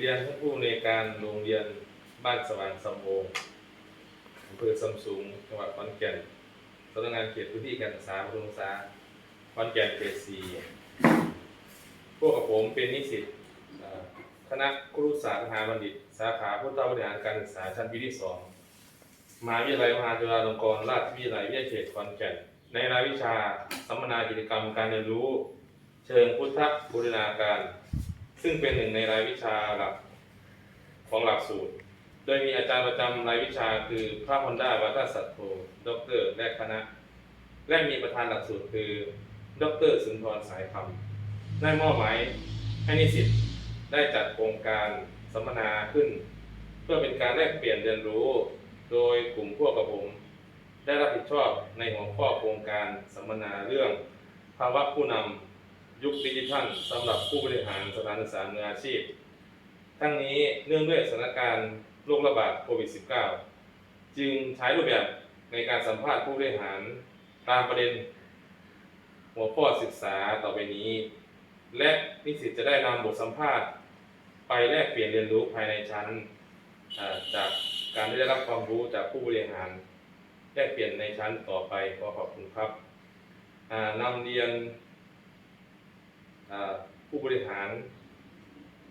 เรียนท่านผู้ในการโรงเรียนบ้านสว่างสำโรงอำเภอสำสูงจังหวัดขอนแก่นสำนักงานเขตพื้นที่การศึกษาประถมศึกษาขอนแก่นเขตสี่พวกกับผมเป็นนิสิตคณะครุศาสตร์มหาบัณฑิต สาขาพุทธบริหารการศึกษาชั้นปีที่สองมหาวิทยาลัยมหาจุฬาลงกรณราชวิทยาลัยวิทยาเขตขอนแก่นในรายวิชาสัมมนากิจกรรมการเรียนรู้ เชิงพุทธบูรณาการ ซึ่งเป็นหนึ่งในรายวิชาหลักของหลักสูตร โดยมีอาจารย์ประจำรายวิชาคือพระฮอนด้าวัตสัตโธดรและคณะ และมีประธานหลักสูตรคือ ดรสุนทรสายคำได้มอบหมายให้นิสิตได้จัดโครงการสัมมนาขึ้น เพื่อเป็นการแลกเปลี่ยนเรียนรู้ โดยกลุ่มพวกกับผม ได้รับผิดชอบในหัวข้อโครงการสัมมนาเรื่อง ภาวะผู้นำ ยุคดิจิทัลสำหรับผู้บริหารสถานศึกษามืออาชีพ ทั้งนี้เนื่องด้วยสถานการณ์โรคระบาดโควิด -19 จึงใช้รูปแบบในการสัมภาษณ์ผู้บริหารตามประเด็น หัวข้อศึกษาต่อไปนี้ และนิสิตจะได้นำบทสัมภาษณ์ ไปแลกเปลี่ยนเรียนรู้ภายในชั้น จากการได้รับความรู้จากผู้บริหารแลกเปลี่ยนในชั้นต่อไปขอขอบคุณครับนำเรียน ผู้บริหาร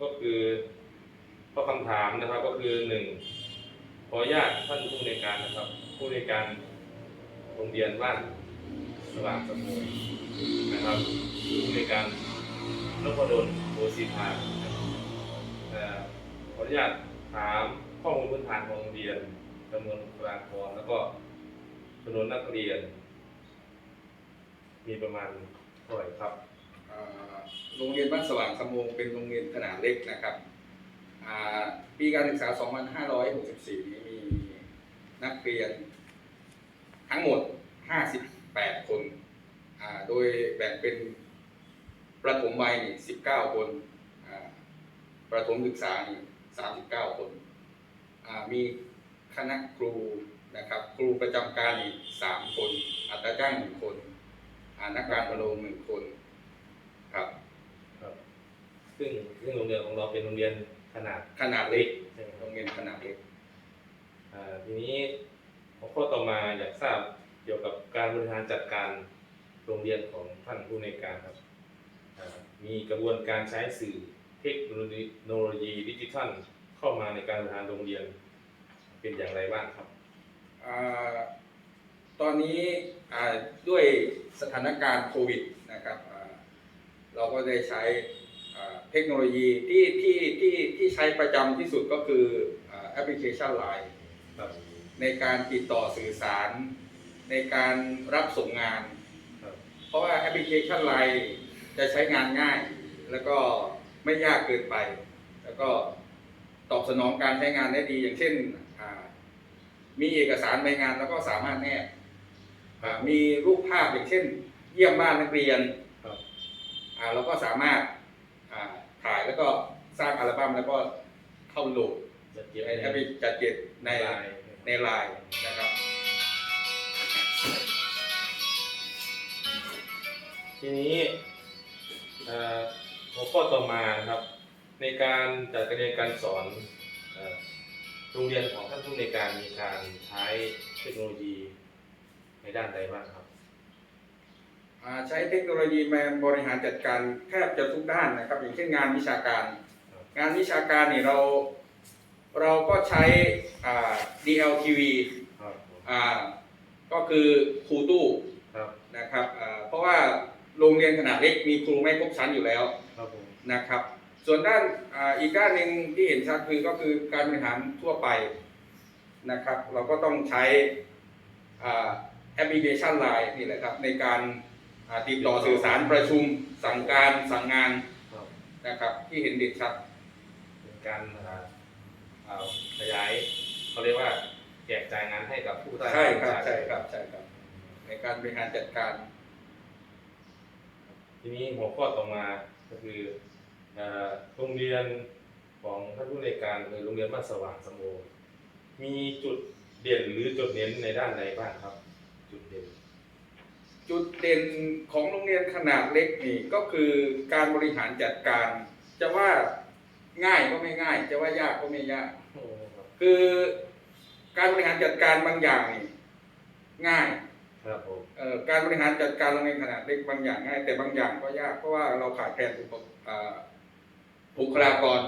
ก็คือข้อคำถามนะครับก็คือหนึ่งขออนุญาตท่านผู้ในการนะครับ ผู้ในการโรงเรียนบ้านสว่างสมุทรนะครับผู้ในการนพดลโอสีพาเอ่อขออนุญาตถามข้อมูลพื้นฐานของโรงเรียนจำนวนบุคลากรแล้วก็จำนวนนักเรียน มีประมาณเท่าไหร่ครับ โรงเรียนบ้านสว่างสมงเป็นโรงเรียนขนาดเล็กนะครับปีการศึกษา 2564 นี้มีนักเรียนทั้งหมด 58 คน โดยแบ่งเป็นประถมวัย 19 คน ประถมศึกษา 39 คนอ่ามีคณะครูนะครับ ครูประจำการ 3 คน อัตราจ้าง 1 คนอ่านักการประโลม1คนครับครับ ซึ่งซึ่งโรงเรียนของเราเป็นโรงเรียนขนาดขนาดเล็กใช่ไหมคโรรับงเรียนขนาดเล็ก อ่าทีนี้หัวข้อต่อมาอยากทราบเกี่ยวกับการบริหารจัดการโรงเรียนของท่านผู้ในวยการครับอ่ามีกระบวนการใช้สื่อเทคโนโลยีเทคโนโลยีดิจิทัลเข้ามาในการบริหารโรงเรียน เป็นอย่างไรบ้างครับอ่าตอนนี้อ่าด้วยสถานการณ์โควิดนะครับอ่าเราก็ได้ใช้อ่า เทคโนโลยีที่ที่ที่ที่ใช้ประจำที่สุดก็คืออ่าแอปพลิเคชัน Line ครับในการติดต่อสื่อสาร ในการรับส่งงานครับเพราะว่าแอปพลิเคชัน Line จะใช้งานง่าย แล้วก็ไม่ยากเกินไป แล้วก็ตอบสนองการใช้งานได้ดี อย่างเช่นอ่ามีเอกสารใบงานแล้วก็สามารถแนบอ่ามีรูปภาพอย่างเช่น เยี่ยมบ้านนักเรียนครับอ่าเราก็สามารถ อ่าถ่ายแล้วก็สร้างอัลบั้มแล้วก็เข้าโหลดจัดเก็บในแอปพลิจัดเก็บในไลน์ในไลน์นะครับ ทีนี้เอ่อหัวข้อต่อมานะครับ ในการจัดการเรียนการสอนเอ่อโรงเรียนของท่านผู้ในวยการมีการใช้เทคโนโลยีในด้านใดบ้างครับอ่า ใช้เทคโนโลยีมาบริหารจัดการแทบจะทุกด้านนะครับ อย่างเช่นงานวิชาการครับงานวิชาการนี่เราเราก็ใช้อ่า DLTV ครับผมอ่าก็คือครูตู้ครับนะครับอ่าเพราะว่าโรงเรียนขนาดเล็กมีครูไม่ครบชั้นอยู่แล้วครับผมนะครับ ส่วนด้านอ่าอีกด้านหนึ่งที่เห็นชัดคือก็คือการบริหารทั่วไปนะครับ เราก็ต้องใช้อ่าแอปพลิเคชันไลน์นี่แหละครับในการอ่า ติดต่อสื่อสารประชุมสั่งการสั่งงานครับนะครับที่เห็นเด่นชัดเป็นการเอ่อเอ่อขยายเขาเรียกว่าแจกจ่ายงานให้กับผู้ใต้ใช่ครับบัญชาใช่ครับใช่ครับ ในการบริหารจัดการ ทีนี้หัวข้อต่อมาก็คือเอ่อโรงเรียนของท่านผู้ในวยการคือโรงเรียนบ้านสว่างสมโภชมีจุดเด่นหรือจุดเน้นในด้านใดบ้างครับ จุดเด่น จุดเด่นของโรงเรียนขนาดเล็กนี่ก็คือการบริหารจัดการ จะว่าง่ายก็ไม่ง่าย จะว่ายากก็ไม่ยากโอ้ครับคือการบริหารจัดการบางอย่างนี่ง่ายครับผมเอ่อการบริหารจัดการโรงเรียนขนาดเล็กบางอย่างง่าย แต่บางอย่างก็ยากเพราะว่าเราขาดแคลนบุคเอ่อบุคลากร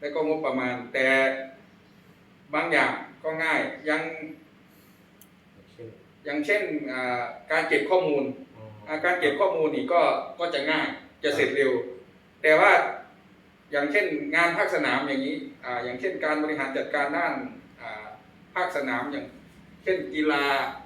และก็งบประมาณ แต่บางอย่างก็ง่ายอยังเช่น อย่างเช่นอ่าการเก็บข้อมูลอ๋ออ่าการเก็บข้อมูลนี่ก็ก็จะง่ายจะเสร็จเร็ว แต่ว่าอย่างเช่นงานภาคสนามอย่างนี้อ่าอย่างเช่นการบริหารจัดการด้านอ่าภาคสนามอย่าง เช่นกีฬา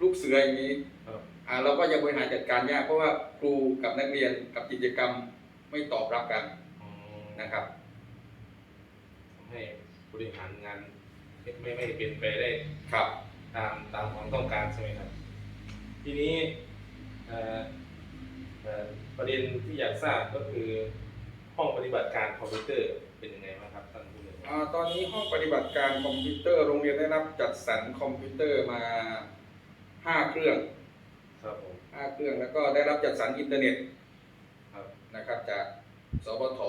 ลูกเสืออย่างนี้ครับอ่าเราก็จะบริหารจัดการยากเพราะว่าครูกับนักเรียนกับกิจกรรมไม่ตอบรับกันอ๋อนะครับทำให้บริหารงานไม่ไม่ไม่เป็นไปได้ครับ ตามตามความต้องการใช่ไหมครับ ทีนี้เอ่อเอ่อประเด็นที่อยากทราบก็คือห้องปฏิบัติการคอมพิวเตอร์เป็นยังไงบ้างครับท่านผู้บริหารอ่าตอนนี้ห้องปฏิบัติการคอมพิวเตอร์โรงเรียนได้รับจัดสรรคอมพิวเตอร์มาห้าเครื่องครับผมห้าเครื่องแล้วก็ได้รับจัดสรรอินเทอร์เน็ตครับนะครับจากสปท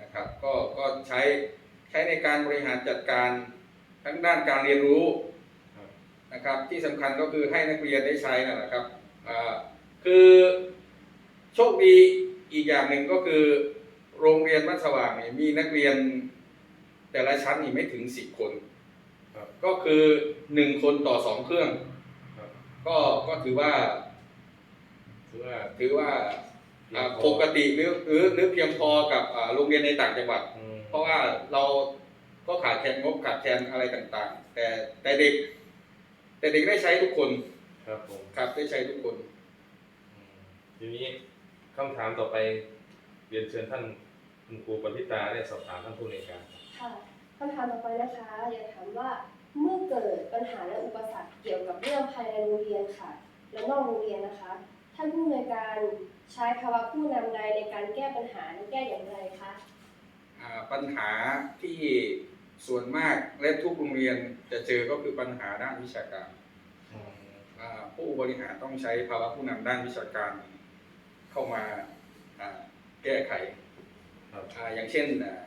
นะครับก็ก็ใช้ใช้ในการบริหารจัดการทั้งด้านการเรียนรู้ครับ นะครับที่สำคัญก็คือให้นักเรียนได้ใช้นั่นแหละครับอ่าคือโชคดีอีกอย่างหนึ่งก็คือ โรงเรียนบ้านสว่างเนี่ยมีนักเรียน แต่ละชั้นนี่ไม่ถึงสิบคนครับก็คือหนึ่งคนต่อสองเครื่องครับก็ก็ถือว่า ถือว่าถือว่าเพียงอ่าพอปกติหรือหรือหรือเพียงพอกับอ่าโรงเรียนในต่างจังหวัดอืมเพราะว่าเราก็ขาดแคลนงบขาดแคลนอะไรต่างๆ แต่แต่เด็ก แต่เด็กได้ใช้ทุกคนครับผมครับได้ใช้ทุกคนอืมทีนี้คำถามต่อไปเรียนเชิญท่านคุณครูปณิตาได้สอบถามท่านผู้ในวยการครับค่ะคำถามต่อไปนะคะอยากถามว่าเมื่อเกิดปัญหาและอุปสรรคเกี่ยวกับเรื่องภายในโรงเรียนค่ะ และนอกโรงเรียนนะคะ ท่านผู้อำนวยการใช้ภาวะผู้นำใดในการแก้ปัญหาและแก้อย่างไรคะ อ่าปัญหาที่ ส่วนมากและทุกโรงเรียนจะเจอก็คือปัญหาด้านวิชาการอืมอ่าผู้บริหารต้องใช้ภาวะผู้นำด้านวิชาการเข้ามาอ่าแก้ไขครับอ่าอย่างเช่นอ่า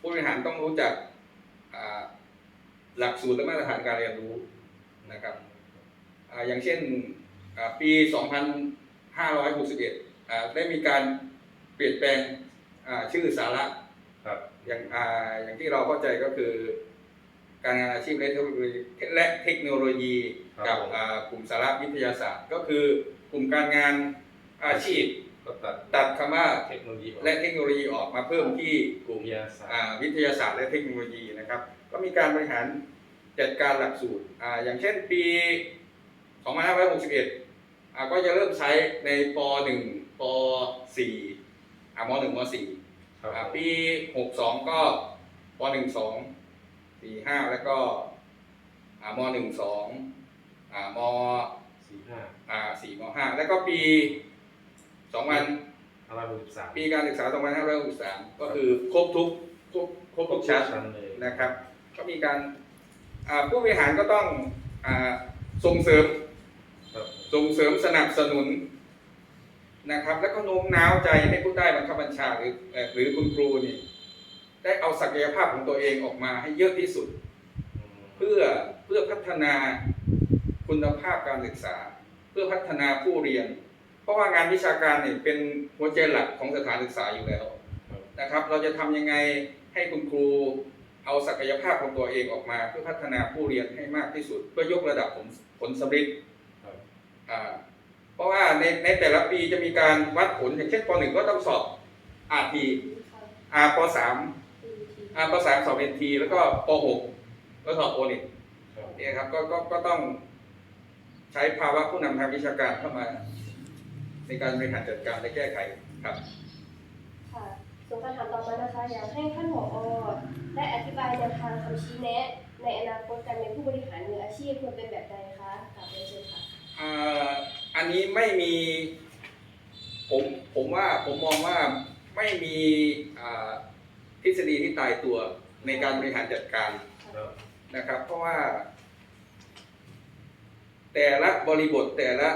ผู้บริหารต้องรู้จักอ่าหลักสูตรและมาตรฐานการเรียนรู้นะครับอ่าอย่างเช่นอ่าปี 2561อ่าได้มีการเปลี่ยนแปลงอ่าชื่อสาระ ครับอย่างอ่าอย่างที่เราเข้าใจก็คือ การงานอาชีพและเทคโนโลยีและเทคโนโลยีกับอ่ากลุ่มสาระวิทยาศาสตร์ ก็คือกลุ่มการงานอาชีพ ก็ตัดตัดคำว่าเทคโนโลยีออกและเทคโนโลยีออกมาเพิ่มที่กลุ่มวิทยาศาสตร์อ่าวิทยาศาสตร์และเทคโนโลยีนะครับ ก็มีการบริหารจัดการหลักสูตรอ่าอย่างเช่นปี 2561อ่าก็จะเริ่มใช้ในป .1 ป .4 อ่าม .1 ม .4 ครับอ่าปี62ก็ป .1 2 4 5แล้วก็อ่าม .1 2อ่ามสี่ห้าอ่า4ม5แล้วก็ปี2000ห้าร้อยหกสิบสามปีการศึกษา2563ก็คือครบทุกครบครบทุกชั้นชั้นเลยนะครับ ก็มีการอ่าผู้บริหารก็ต้องอาส่งเสริม ครับส่งเสริมสนับสนุน นะครับ แล้วก็โน้มน้าวใจให้ผู้ใต้บังคับบัญชาหรือเอ่อหรือคุณครูนี่ได้เอาศักยภาพของตัวเองออกมาให้เยอะที่สุดอืมเพื่อเพื่อพัฒนาคุณภาพการศึกษา เพื่อพัฒนาผู้เรียน เพราะว่างานวิชาการเนี่ยเป็นหัวใจหลักของสถานศึกษาอยู่แล้วครับนะครับ เราจะทำยังไงให้คุณครูเอาศักยภาพของตัวเองออกมา เพื่อพัฒนาผู้เรียนให้มากที่สุด เพื่อยกระดับผลผลสำเร็จครับอ่า เพราะว่าในในแต่ละปีจะมีการวัดผลอย่างเช่นป .1 ก็ต้องสอบ RT ค่ะอ่าป .3 อืมทีอ่าป .3 สอบ NT แล้วก็ป .6 ก็สอบโอนิครับเนี่ยครับก็ก็ก็ต้องใช้ภาวะผู้นำทางวิชาการเข้ามา ในการบริหารจัดการและแก้ไขครับค่ะส่วนคำถามต่อมานะคะอยากให้ท่านผอได้อธิบายแนวทางคำชี้แนะ ในอนาคตการเป็นผู้บริหารมืออาชีพควรเป็นแบบใดคะกลับเรียนเชิญค่ะ อ่าอั นี้ไม่มี ผมผมว่าผมมองว่าไม่มีทฤษฎีที่ตายตัวในการบริหารจัดการนะครับ เพราะว่า แต่ละบริบทแต่ละ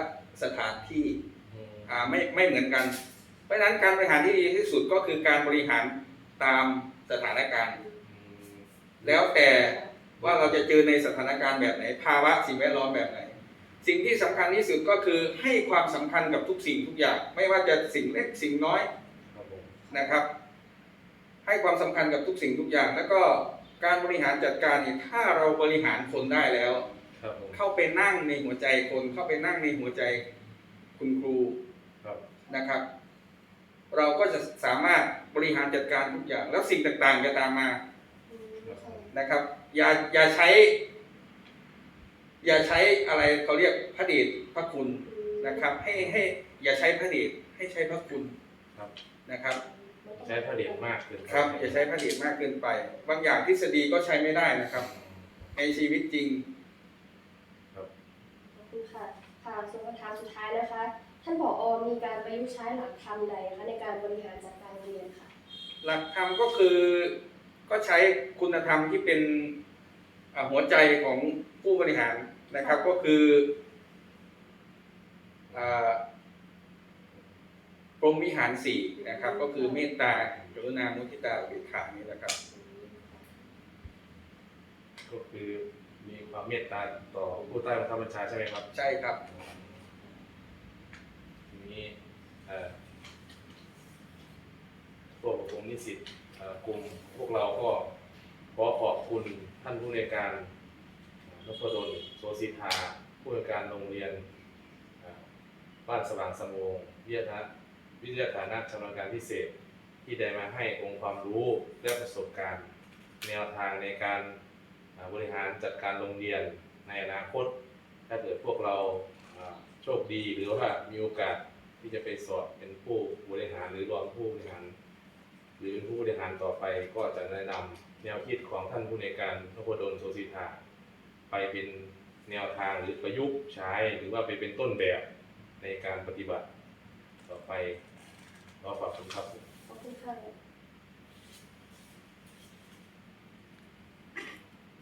สถานที่ไม่ไม่เหมือนกัน เพราะฉะนั้นการบริหารที่ดีที่สุดก็คือการบริหารตามสถานการณ์ แล้วแต่ว่าเราจะเจอในสถานการณ์แบบไหน ภาวะสิ่งแวดล้อมแบบไหน สิ่งที่สำคัญที่สุดก็คือให้ความสำคัญกับทุกสิ่งทุกอย่าง ไม่ว่าจะสิ่งเล็กสิ่งน้อยครับผมนะครับ ให้ความสำคัญกับทุกสิ่งทุกอย่าง แล้วก็การบริหารจัดการเนี่ยถ้าเราบริหารคนได้แล้วครับผมเข้าไปนั่งในหัวใจคน เข้าไปนั่งในหัวใจคุณครูครับนะครับ เราก็จะสามารถบริหารจัดการทุกอย่าง แล้วสิ่งต่างๆจะตามมาอืมค่ะนะครับ อย่าอย่าใช้ อย่าใช้อะไรเขาเรียกพระเดชพระคุณอืมนะครับ ให้ให้อย่าใช้พระเดชให้ใช้พระคุณครับ นะครับ ใช้พระเดชมากเกินไปครับอย่าใช้พระเดชมากเกินไป บางอย่างทฤษฎีก็ใช้ไม่ได้นะครับ ในชีวิตจริงขอบคุณค่ะค่ะส่วนคำถามสุดท้ายนะคะ ท่านผอมีการประยุกต์ใช้หลักธรรมใดคะในการบริหารจัดการโรงเรียนค่ะ หลักธรรมก็คือก็ใช้คุณธรรมที่เป็นอ่าหัวใจของผู้บริหาร นะครับก็คืออ่ากรมวิหารสี่นะครับ ก็คือเมตตากรุณามุทิตาอุเบกขานี่แหละครับ ก็คือมีความเมตตาต่อผู้ใต้บังคับบัญชาใช่ไหมครับใช่ครับทีนี้เอ่อพวกผมนิสิตเอ่อกลุ่มพวกเราก็ขอขอบคุณท่านผู้ในวยการ นพดลโซซิทาผู้ในวยการโรงเรียนบ้านสว่างสมงวิทยาวิทยาฐานะชำนาญการพิเศษที่ได้มาให้องค์ความรู้และประสบการณ์แนวทางในการบริหารจัดการโรงเรียนในอนาคต ถ้าเกิดพวกเราโชคดีหรือว่ามีโอกาสที่จะไปสอบเป็นผู้บริหารหรือรองผู้บริหาร หรือเป็นผู้บริหารต่อไปก็จะแนะนำแนวคิดของท่านผู้ในการนพดลโซซิธา ไปเป็นแนวทางหรือประยุกต์ใช้หรือว่าไปเป็นต้นแบบในการปฏิบัติต่อไปรอฝากคุณครับ ขอบคุณค่ะ